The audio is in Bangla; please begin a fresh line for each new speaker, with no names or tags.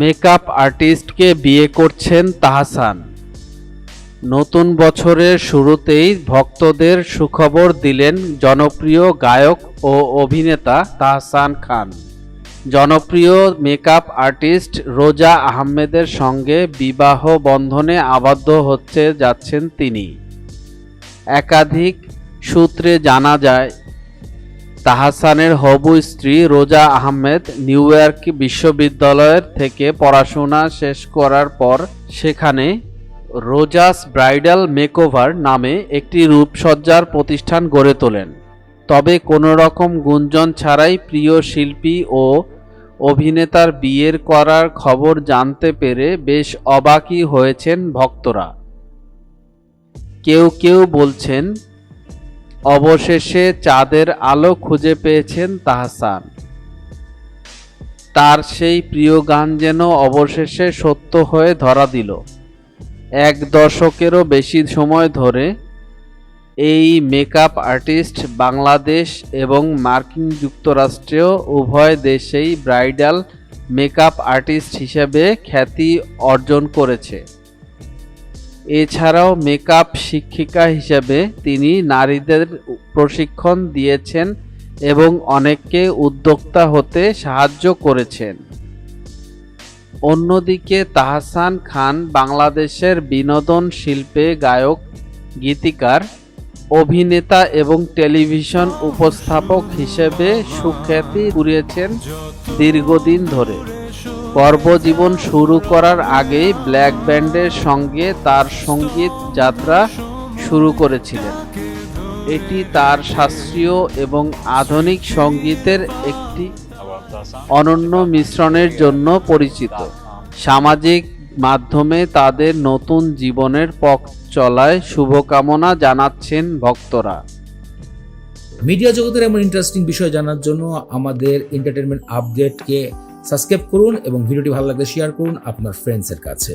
মেকআপ আর্টিস্টকে বিয়ে করছেন তাহসান। নতুন বছরের শুরুতেই ভক্তদের সুখবর দিলেন জনপ্রিয় গায়ক ও অভিনেতা তাহসান খান। জনপ্রিয় মেকআপ আর্টিস্ট রোজা আহমেদের সঙ্গে বিবাহ বন্ধনে আবদ্ধ হচ্ছে যাচ্ছেন তিনি। একাধিক সূত্রে জানা যায় তাহসানের হবু স্ত্রী রোজা আহমেদ নিউ ইয়র্ক বিশ্ববিদ্যালয়ের থেকে পড়াশোনা শেষ করার পর সেখানে রোজাস ব্রাইডাল মেকওভার নামে একটি রূপসজ্জার প্রতিষ্ঠান গড়ে তোলেন। তবে কোনো রকম গুঞ্জন ছাড়াই প্রিয় শিল্পী ও অভিনেতার বিয়ের করার খবর জানতে পেরে বেশ অবাকই হয়েছেন ভক্তরা। কেউ কেউ বলছেন অবশেষে চাঁদের আলো খুঁজে পেয়েছেন তাহসান। তার সেই প্রিয় গান যেন অবশেষে সত্য হয়ে ধরা দিল। এক দশকেরও বেশি সময় ধরে এই মেকআপ আর্টিস্ট বাংলাদেশ এবং মার্কিন যুক্তরাষ্ট্রেও উভয় দেশেই ব্রাইডাল মেকআপ আর্টিস্ট হিসেবে খ্যাতি অর্জন করেছে। এছাড়াও মেকআপ শিক্ষিকা হিসেবে তিনি নারীদের প্রশিক্ষণ দিয়েছেন এবং অনেককে উদ্যোক্তা হতে সাহায্য করেছেন। অন্যদিকে তাহসান খান বাংলাদেশের বিনোদন শিল্পে গায়ক, গীতিকার, অভিনেতা এবং টেলিভিশন উপস্থাপক হিসেবে সুখ্যাতি কুড়িয়েছেন দীর্ঘদিন ধরে। কর্মজীবন শুরু করার আগেই ব্ল্যাক ব্যান্ডের সঙ্গে তার সংগীত যাত্রা শুরু করেছিলেন। এটি তার শাস্ত্রীয় এবং আধুনিক সঙ্গীতের একটি অনন্য মিশ্রণের জন্য পরিচিত। সামাজিক মাধ্যমে তাদের নতুন জীবনের পথ চলায় শুভকামনা জানাচ্ছেন ভক্তরা।
মিডিয়া জগতের এমন ইন্টারেস্টিং বিষয় জানার জন্য আমাদের এন্টারটেনমেন্ট আপডেটকে সাবস্ক্রাইব করুন এবং ভিডিওটি ভালো লাগলে শেয়ার করুন আপনার ফ্রেন্ডসের কাছে।